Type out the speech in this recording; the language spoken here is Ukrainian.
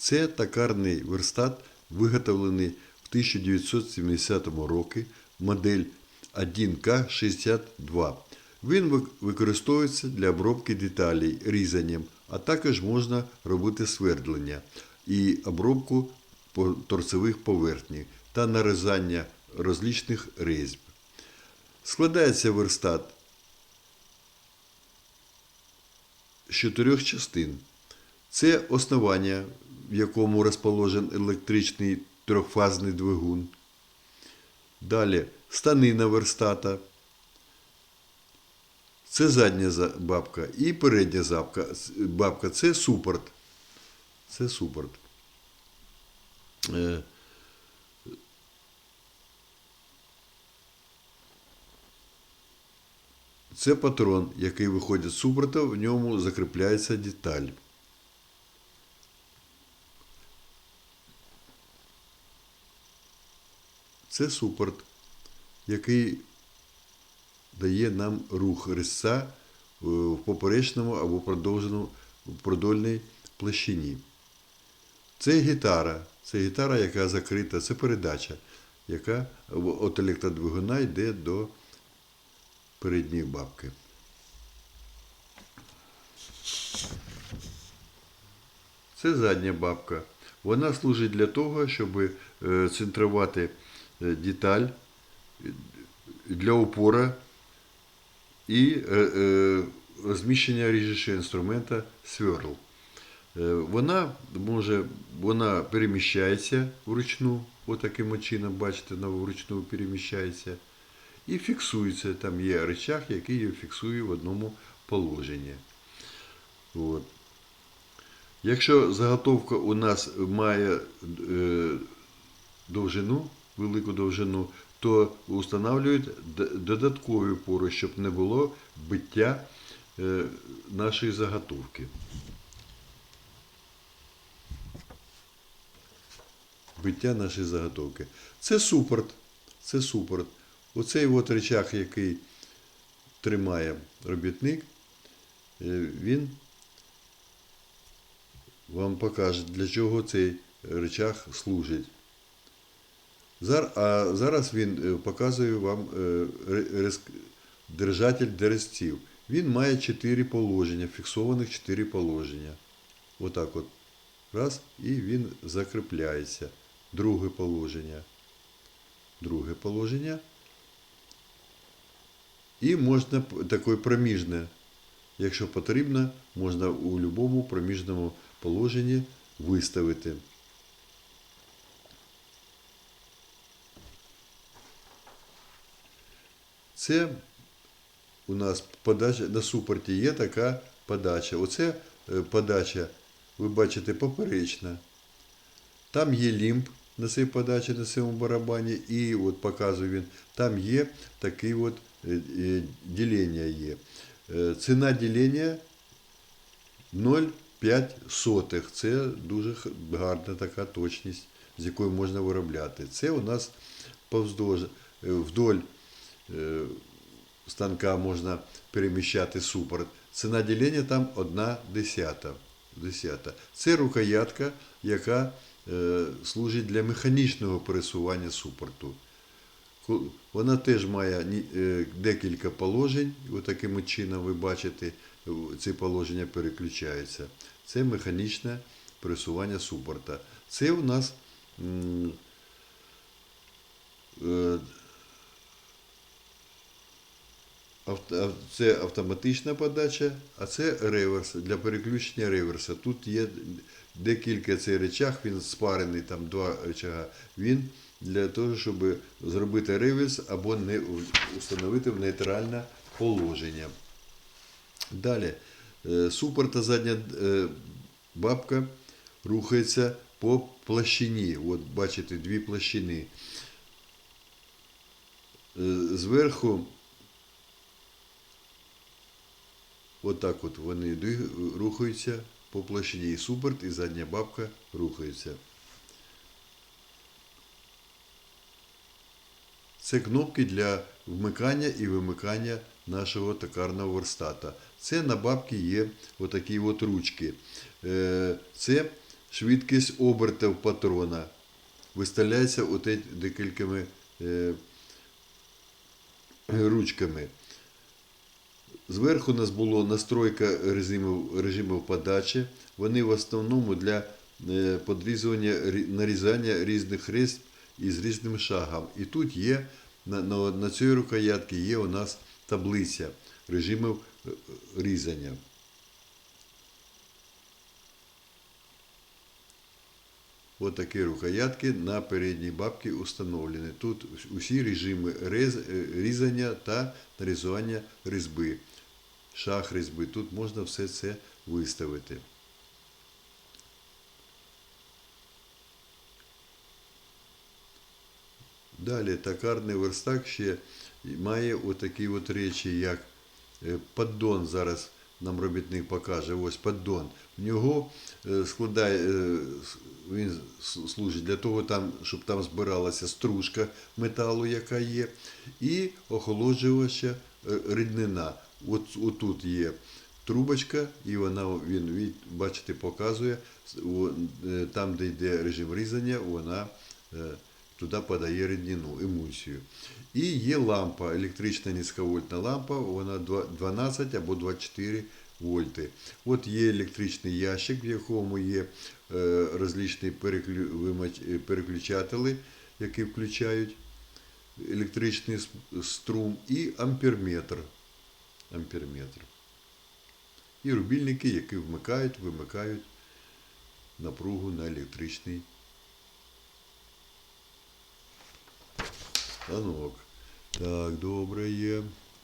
Це токарний верстат, виготовлений в 1970 році, модель 1К62. Він використовується для обробки деталей різанням, а також можна робити свердлення і обробку торцевих поверхнів та нарізання розлічних різьб. Складається верстат з чотирьох частин. Це основання, в якому розположен електричний трьохфазний двигун. Далі станина верстата. Це задня бабка і передня запка- бабка це супорт. Це супорт. Е, Це патрон, який виходить з супорта, в ньому закріпляється деталь. Це супорт, який дає нам рух резця е, в поперечному або продовженому продольній площині. Це гітара. Це гітара, яка закрита, це передача, яка від електродвигуна йде до передньої бабки. Це задня бабка. Вона служить для того, щоб е, центрувати деталь е, для упора і е, е, розміщення ріжучого інструмента сверл. Е, Вона може, вона переміщається вручну, отаким от чином, бачите, вона вручну переміщається. І фіксується. Там є рычаг, який її фіксує в одному положенні. От. Якщо заготовка у нас має е, довжину, велику довжину, то встановлюють додаткові пори, щоб не було биття е, нашої заготовки. биття нашої заготовки. Це супорт. Це супорт. Оцей от речах, який тримає робітник, е, він вам покаже, для чого цей речах служить. А зараз він е, показує вам е, держатель дерезців. Він має 4 положення, фіксованих 4 положення. Отак от. Раз, і він закріпляється. Друге положення. Друге положення. І можна таке проміжне. Якщо потрібно, можна у будь-якому проміжному положенні виставити. Це у нас подача на супорті є така подача. Оце е, подача, ви бачите, поперечна. Там є лімб на цій подачі, на цьому барабані, і от показує він, там є таке от е, е, ділення є. Ціна ділення 0,5 сотих. Це дуже гарна така точність, з якою можна виробляти. Це у нас повздовж, вдоль станка можна переміщати супорт. Ціна ділення там 1 десята. десята. Це рукоятка, яка е, служить для механічного пересування супорту. Вона теж має е, декілька положень. Ось таким чином ви бачите, е, ці положення переключаються. Це механічне пересування супорта. Це у нас Це автоматична подача, а це реверс для переключення реверса. Тут є декілька цей речах, він спарений, там два речага. Він для того, щоб зробити реверс або не установити в нейтральне положення. Далі, е, супер та задня е, бабка рухається по площині. От бачите, дві площини. Е, Зверху Отак от вони рухаються по площині. І супорт, і задня бабка рухаються. Це кнопки для вмикання і вимикання нашого токарного верстата. Це на бабці є отакі от ручки. Е, Це швидкість обертів патрона виставляється от декількома е, ручками. Зверху у нас було настройка режимів, режимів подачі. Вони в основному для е, подрізування, нарізання різних різьб із різним шагом. І тут є, на, на, на цій рукоятці є у нас таблиця режимів е, різання. Ось такі рукоятки на передній бабці установлені. Тут усі режими е, різання та нарізання різьби. Шаг різьби. Тут можна все це виставити. Далі токарний верстак ще має отакі от речі, як е, поддон зараз нам робітник покаже. Ось поддон. В нього е, складає, е, він служить для того, там, щоб там збиралася стружка металу, яка є, і охолоджувача ріднина. От, отут є трубочка, і вона він, від- бачите, показує е, там, де йде режим різання, вона. е, туди подає ріднину, емульсію. І є лампа, електрична низьковольтна лампа, вона 12 або 24 вольти. От є електричний ящик, в якому є е, розличні переклю, вимач- е, які включають електричний струм, і амперметр. Амперметр. І рубільники, які вмикають, вимикають напругу на електричний станок. Так, добре є.